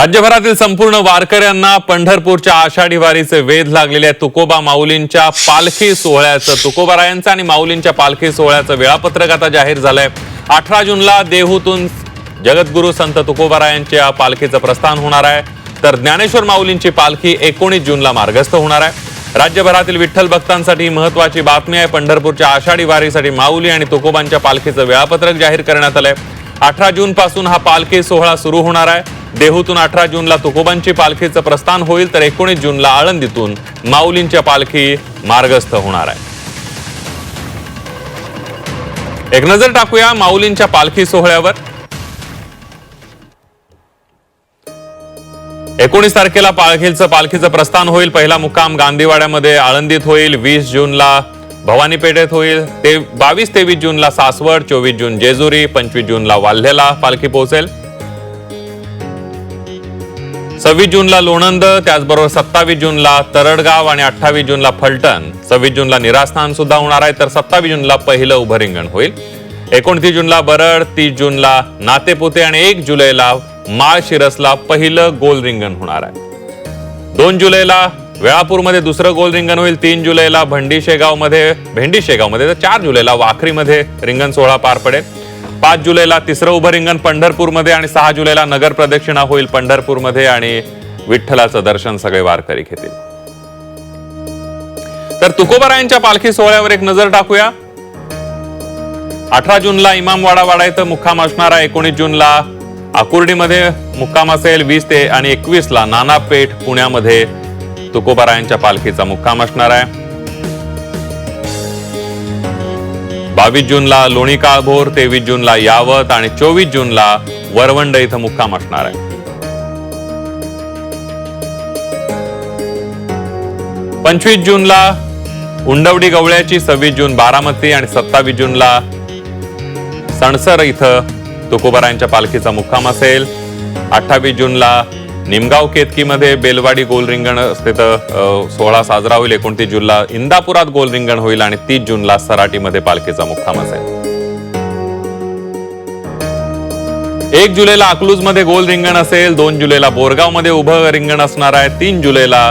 राज्यभरातील संपूर्ण वारकऱ्यांना पंढरपूरच्या आषाढी वारीचे वेध लागलेले तुकोबा माऊलींच्या पालखी सोहळ्याचं तुकोबारायांचं आणि माऊलींच्या पालखी सोहळ्याचं वेळापत्रक आता जाहीर झालंय. अठरा जूनला देहूतून जगद्गुरू संत तुकोबारायांच्या पालखीचं प्रस्थान होणार आहे. तर ज्ञानेश्वर माऊलींची पालखी एकोणीस जूनला मार्गस्थ होणार आहे. राज्यभरातील विठ्ठल भक्तांसाठी महत्वाची बातमी आहे. पंढरपूरच्या आषाढी वारीसाठी माऊली आणि तुकोबांच्या पालखीचं वेळापत्रक जाहीर करण्यात आलंय. अठरा जून पासून हा पालखी सोहळा सुरू होणार आहे. देहूतून अठरा जूनला तुकोबांची पालखीचं प्रस्थान होईल तर एकोणीस जूनला आळंदीतून माऊलींच्या पालखी मार्गस्थ होणार आहे. एक नजर टाकूया माऊलींच्या पालखी सोहळ्यावर. एकोणीस तारखेला पालखीचं पालखीचं प्रस्थान होईल. पहिला मुक्काम गांधीवाड्यामध्ये आळंदीत होईल. वीस जूनला भवानी पेठेत होईल. ते बावीस तेवीस जूनला सासवड चोवीस जून जेजुरी पंचवीस जूनला वाल्हेला पालखी पोहोचेल. सव्वीस जूनला लोणंद त्याचबरोबर सत्तावीस जूनला तरडगाव आणि अठ्ठावीस जूनला फलटण. सव्वीस जूनला निरास्थान सुद्धा होणार आहे तर सत्तावीस जूनला पहिलं उभं रिंगण होईल. एकोणतीस जूनला बरड तीस जूनला नातेपुते आणि एक जुलैला माळशिरसला पहिलं गोल रिंगण होणार आहे. दोन जुलैला वेळापूरमध्ये दुसरं गोल रिंगण होईल. तीन जुलैला भंडी शेगावमध्ये भेंडी शेगावमध्ये तर चार जुलैला वाखरीमध्ये रिंगण सोहळा पार पडेल. पाच जुलैला तिसरं उभं रिंगण पंढरपूरमध्ये आणि सहा जुलैला नगर प्रदक्षिणा होईल पंढरपूरमध्ये आणि विठ्ठलाचं दर्शन सगळे वारकरी घेतील. तर तुकोबारायांच्या पालखी सोहळ्यावर एक नजर टाकूया. अठरा जूनला इमामवाडा वाडा इथं मुक्काम असणारा एकोणीस जूनला आकुर्डीमध्ये मुक्काम असेल वीस ते आणि एकवीसला नानापेठ पुण्यामध्ये तुकोबारायांच्या पालखीचा मुक्काम असणार आहे. बावीस जूनला लोणी काळभोर तेवीस जूनला यावत आणि चोवीस जूनला वरवंड इथं मुक्काम असणार आहे. पंचवीस जूनला उंडवडी गवळ्याची सव्वीस जून बारामती आणि सत्तावीस जूनला सणसर इथं तुकोबारायांच्या पालखीचा मुक्काम असेल. अठ्ठावीस जूनला निमगाव केतकीमध्ये बेलवाडी गोल रिंगण तिथं सोहळा साजरा होईल. एकोणतीस जूनला इंदापुरात गोल रिंगण होईल आणि तीस जूनला सराटीमध्ये पालखीचा मुक्काम असेल. एक जुलैला अकलूजमध्ये गोल रिंगण असेल दोन जुलैला बोरगावमध्ये उभं रिंगण असणार आहे तीन जुलैला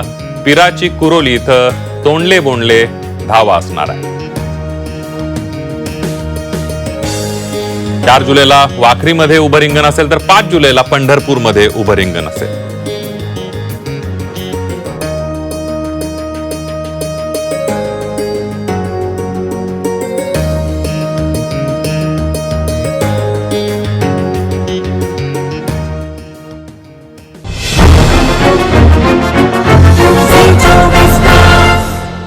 पिराची कुरोली इथं तोंडले बोंडले धावा असणार आहे. चार जुलैला वाखरीमध्ये उभं रिंगण असेल तर पाच जुलैला पंढरपूरमध्ये उभं रिंगण असेल.